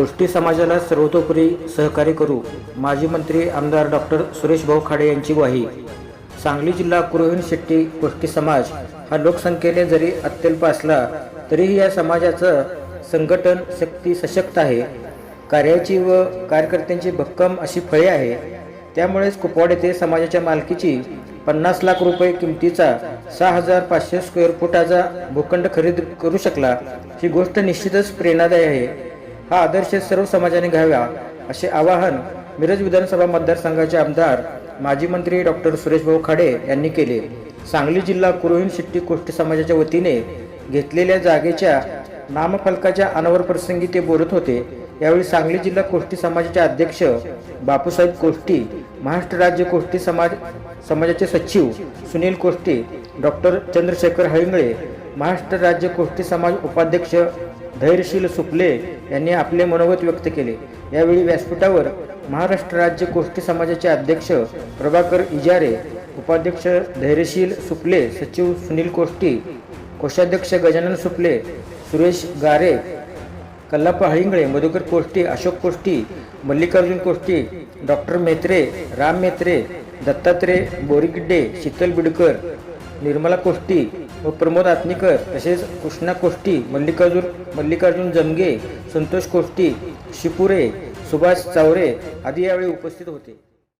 कोष्टी समाजाला सर्वतोपरी सहकार्य करू माजी मंत्री आमदार डॉक्टर सुरेश भाऊ खाडे यांची ग्वाही. सांगली जिल्हा कुरोहीन शेट्टी कोष्टी समाज हा लोकसंख्येने जरी अत्यल्प असला तरीही या समाजाचं संघटन शक्ती सशक्त आहे. कार्याची व कार्यकर्त्यांची भक्कम अशी फळे आहे. त्यामुळेच कुपवाड येथे समाजाच्या मालकीची पन्नास लाख रुपये किमतीचा सहा हजार पाचशे स्क्वेअर फुटाचा भूखंड खरेदी करू शकला ही गोष्ट निश्चितच प्रेरणादायी आहे. हा आदर्श सर्व समाजाने घ्यावा असे आवाहन मिरज विधानसभा मतदारसंघाचे आमदार माजी मंत्री डॉक्टर सुरेशभाऊ खाडे यांनी केले. सांगली जिल्हा कुरोहीन शेट्टी कोष्टी समाजाच्या वतीने घेतलेल्या जागेच्या नामफलकाच्या अनावर प्रसंगी ते बोलत होते. यावेळी सांगली जिल्हा कोष्टी समाजाचे अध्यक्ष बापूसाहेब कोष्टी महाराष्ट्र राज्य कोष्टी समाज समाजाचे सचिव सुनील कोष्टी डॉक्टर चंद्रशेखर हळिंगळे महाराष्ट्र राज्य कोष्टी समाज उपाध्यक्ष धैर्यशील सुपले यांनी आपले मनोगत व्यक्त केले. यावेळी व्यासपीठावर महाराष्ट्र राज्य कोष्टी समाजाचे अध्यक्ष प्रभाकर इजारे उपाध्यक्ष धैर्यशील सुपले सचिव सुनील कोष्टी कोषाध्यक्ष गजानन सुपले सुरेश गारे कल्लाप्पा हळिंगळे मधुकर कोष्टी अशोक कोष्टी मल्लिकार्जुन कोष्टी डॉक्टर मेत्रे राम मेत्रे दत्तात्रय बोरीगिड्डे शीतल बिडकर निर्मला कोष्टी व प्रमोद आत्नीकर तसेच कृष्णा कोष्टी मल्लिकार्जुन मल्लिकार्जुन जमगे संतोष कोष्टी शिपुरे सुभाष चावरे आदी यावेळी उपस्थित होते.